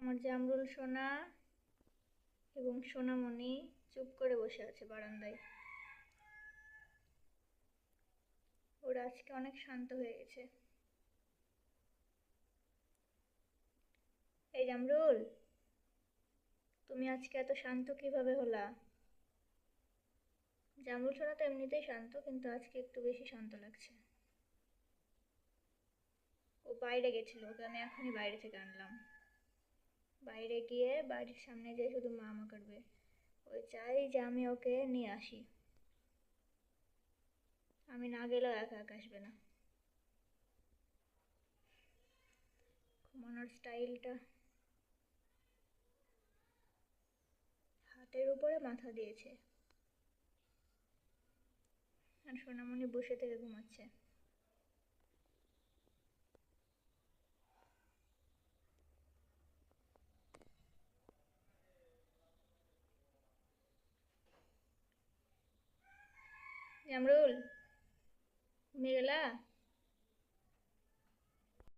আমার জামরুল সোনা এবং সোনামণি চুপ করে বসে আছে বারান্দায়। ওরা আজকে অনেক শান্ত হয়ে গেছে। এই জামরুল তুমি আজকে এত শান্ত কীভাবে হলা? জামরুল সোনা তো এমনিতেই শান্ত, কিন্তু আজকে একটু বেশি শান্ত লাগছে। ও বাইরে গেছিল, ওকে আমি এখনই বাইরে থেকে আনলাম। বাইরে গিয়ে বাড়ির সামনে যেয়ে শুধু মা মা করবে ওই চাই যে আমি ওকে নিয়ে আসি। আমি না গেলেও একা একা আসবে না। ঘুমানোর স্টাইলটা। হাতের উপরে মাথা দিয়েছে। আর সোনামণি বসে থেকে ঘুমাচ্ছে। জামরুল ঘুমিয়ে গেলা